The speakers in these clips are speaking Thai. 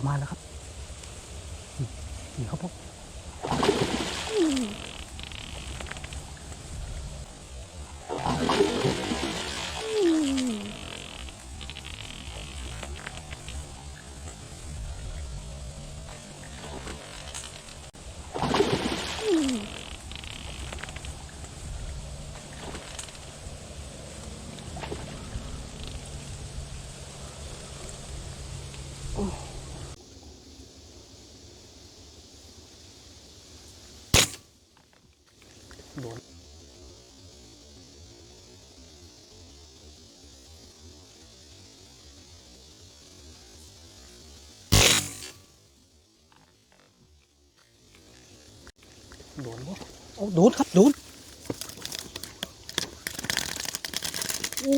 เข้ามาแล้วครับนี่นี่ครับผม โดนโดนบ่โอ้โดนครับโดนโอ้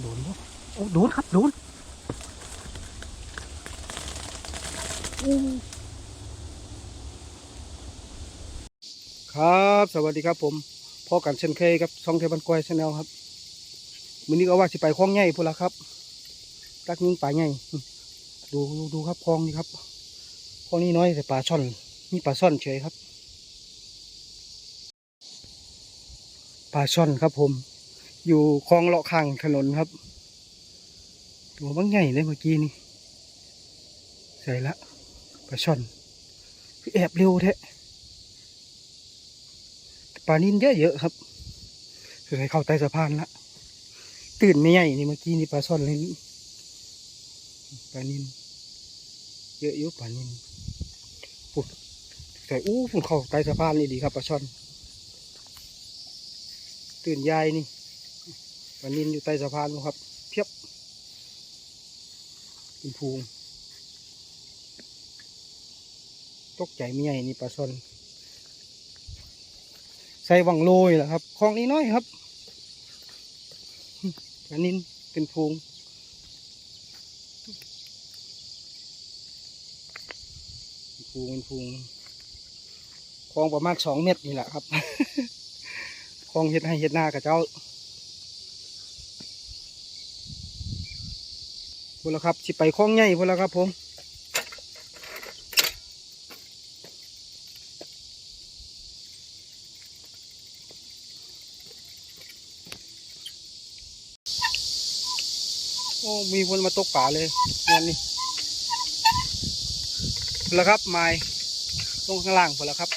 โดนบ่โอ้โดน ครับ สวัสดีครับผมพ่อกันเช่นเคยครับช่องเทบันกวยชาแนลครับมื้อนี้ก็ว่าสิไปคลองใหญ่พุ่นละครับตักยิงปลาใหญ่ดูดูครับคลองนี่ครับคลองนี้น้อยแต่ปลาช่อนมีปลาช่อนเฉยครับปลาช่อนครับผม อยู่คลองเลาะข้างถนนครับตัวบางใหญ่เลยเมื่อกี้นี่ใส่ละปลาช่อนแอบเร็วแท้ ปลานิ่นเยอะๆครับ คือให้เข้าใต้สะพานละตื่นไม่ใหญ่นี่เมื่อกี้นี่ปลาซ่อนเลยปลานิ่นเยอะอยู่ปลานิ่นปุ๊บแต่อู้ฝุ่นเข้าใต้สะพานนี่ดีครับปลาช่อน ตื่นยายนี่ปลานิ่นอยู่ใต้สะพานครับ เพียบเป็นพูงตกใจไม่ใหญ่นี่ปลาช่อน ใส่วังโรยแหละครับคลองนี้น้อยครับ อันนี้เป็นพงเป็นพูงเป็นพูงคลองประมาณสองเมตรนี่แหละครับคลองเห็ดให้เห็ดหน้ากับเจ้าพูดแล้วครับสิไปคลองใหญ่พูดแล้วครับผม อ้มีคนมาตกป่าเลยวันนี้พอแล้วครับไม้ลงข้างล่างพอแล้วครับ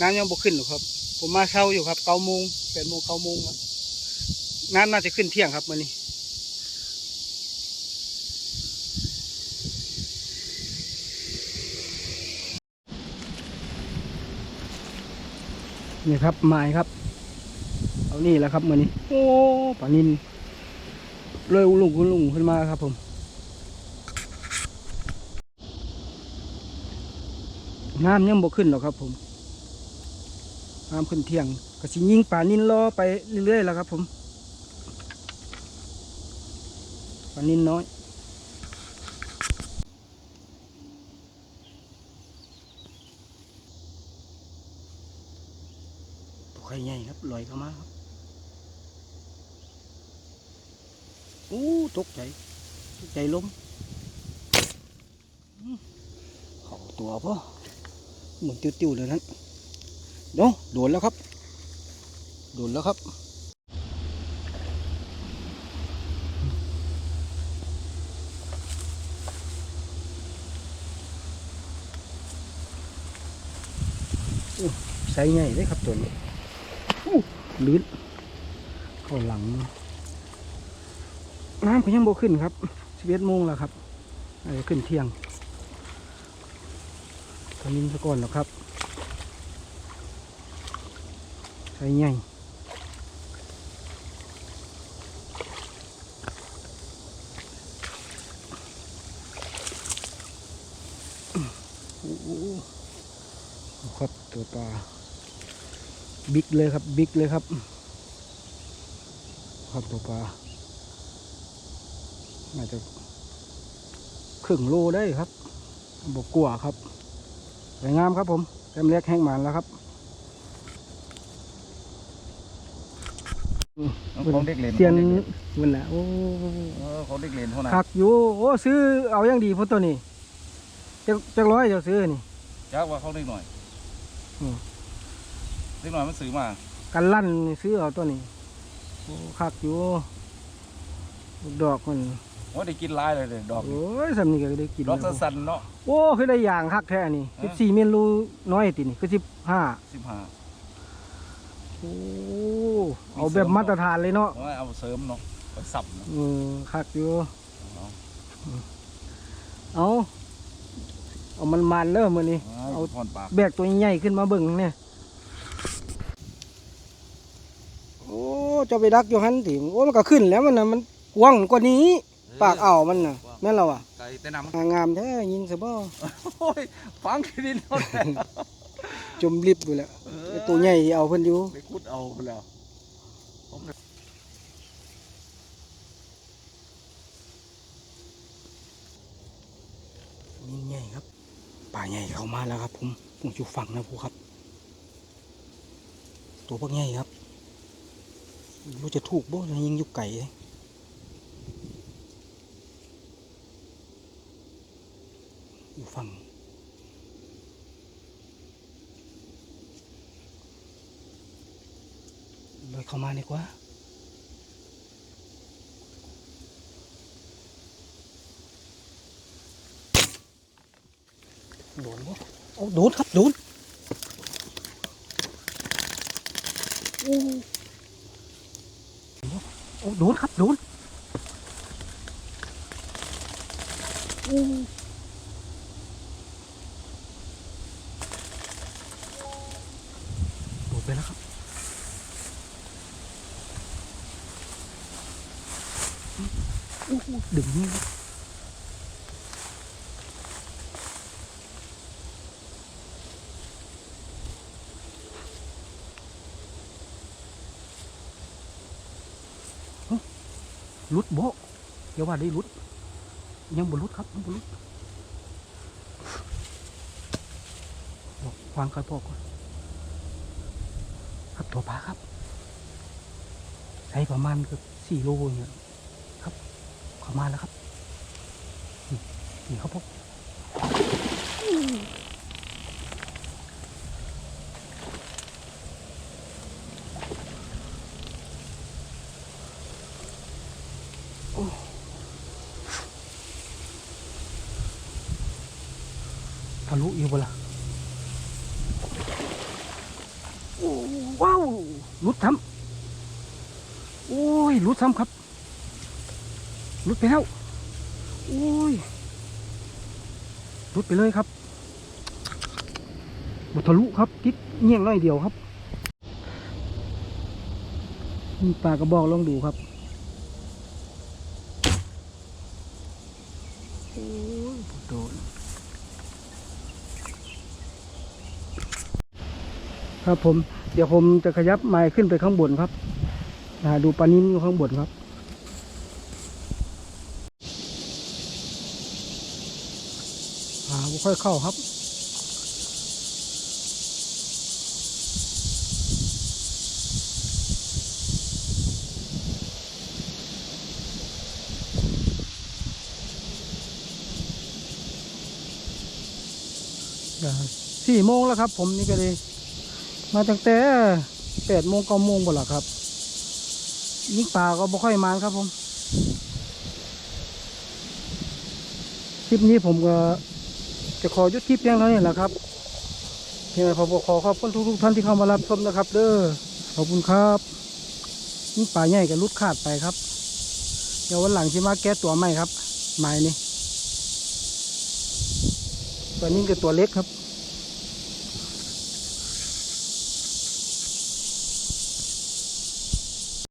น้ำยังบกขึ้นหรอครับ ผมมาเช้าอยู่ครับเก้าโมงแปดโมงเก้าโมงครับน้ำน่าจะขึ้นเที่ยงครับวันนี้นี่ครับไม้ครับ เอานี่แหละครับวันนี้ โอ้ปลานิน เลยลุงลุงขึ้นมาครับผมน้ำยังบกขึ้นหรอกครับผมน้ำขึ้นเที่ยงก็สิยิงป่านินรอไปเรื่อยๆแล้วครับผมป่านินน้อยตัวไข่ใหญ่ครับลอยเข้ามาครับ อู้ตกใจตกใจล้มอื้อตัวพ่อเหมือนติ้วๆเลยนั้นโดนโดนแล้วครับ โดนแล้วครับใส่ใหญ่เลยครับตัวนี้ อู้ลื่นเข้าหลัง น้ำก็ยังโบขึ้นครับสิบเอ็ดโมงแล้วครับจะขึ้นเที่ยงตอนนี้สะก่อนแล้วครับใส่ใหญ่โอ้หครับตัวปลาบิ๊กเลยครับบิ๊กเลยครับ ครับตัวปลา น่าจะครึ่งโลได้ครับบกกลัวครับสวยงามครับผมเต็มเล็กแห้งหมันแล้วครับของเด็กเล่นเตียนของด็กล่มันน่ะโอ้เออของเด็กเล่นเท่านั้นคักอยู่โอ้ซื้อเอาอย่างดีพุ่นตัวนี้จักจักร้อยเจ้าซื้อนี่ยักว่าเขาเด็กหน่อยอืมเด็กหน่อยมันซื้อมากันลั่นนี่ซื้อเอาตัวนี้โอ้คักอยู่ลูกดอกมัน ว่าได้กินหลายเลยเด้ดอกโอ้ยสำนี่ก็ได้กินดอกแล้วสั้นๆเนาะ โอ้คือได้อย่างคักแท้นี่เอสิอบสี่เมนูน้อยตินี่คือสิบห้าสิบห้า โอ้เอาแบบมาตรฐานเลยเนาะว่าเอาเสริมเนาะไปสับเนาะเออคักอยู่เอา เอาเอามันมันๆเด้อมื้อนี้เอา เอาพอนปากแบกตัวใหญ่ๆขึ้นมาเบิ่งเนี่ย โอ้เจะไปดักอยู่หันติโอ้มันก็ขึ้นแล้วมันน่ะมันกว้างกว่านี้ ปากอ่าวมันน่ะแม่นเราอะไก่แต่น้ำหางามแท้ยิงซะบ่โอ้ยฟังคิดดินเท่านั้นจมลิบอยู่แล้วไอ้ตัวใหญ่ที่เอาเพิ่นอยู่ไปขุดเอาไปแล้วผมนี่ใหญ่ครับ ป่าใหญ่เข้ามาแล้วครับ ผมผมอยู่ฝั่งนะผู้ครับ ตัวพวกใหญ่ครับไม่รู้จะถูกบ่นะยิงอยู่ไก่เลย อยู่ฝั่งเลยเข้ามาดีกว่าโดนบ่โอ้โดนครับโดนโอ้โอ้โดนครับโดนโอ้โดนไปแล้วครับโอ้โห ดึงลุดโบะอย่าว่าได้รุด ยังบรุดครับยังบรุดบอกวางกระบอกก่อนครับตัวปลาครับใช้ประมาณเกือบสี่โลเนี่ย เข้ามาแล้วครับนี่นี่ครับพวกทะลุอยู่บ่ล่ะโอ้ว้าวรุดซ้ำโอ้ยรุดซ้ำครับ รุดไปแล้วโอ้ยรุดไปเลยครับบทะลุครับติดเงี้ยงน้อยเดียวครับนี่ปลากระบอกลองดูครับโอ้ยโดนครับผม เดี๋ยวผมจะขยับไม้ขึ้นไปข้างบนครับดูปลานิ้นอยู่ข้างบนครับ อ่าบ่ค่อยเข้าครับสี่โมงแล้วครับ ผมนี่ก็เลยมาตั้งแต่แปดโมงเก้าโมงบ่ละครับยิงปลาก็บ่ค่อยมานครับผม คลิปนี้ผมก็ จะขอยุดคลิปเพียงเท่านี้แหละครับเพียงแต่มก็ขอขอบคุณทุกๆท่านที่เข้ามารับชมนะครับ เด้อขอบคุณครับนี่ป่าใหญ่กับลุดขาดไปครับ เดี๋ยววันหลังที่มาแก้ตัวใหม่ครับหม่นี่ตัวนี้ก็ตัวเล็กครับ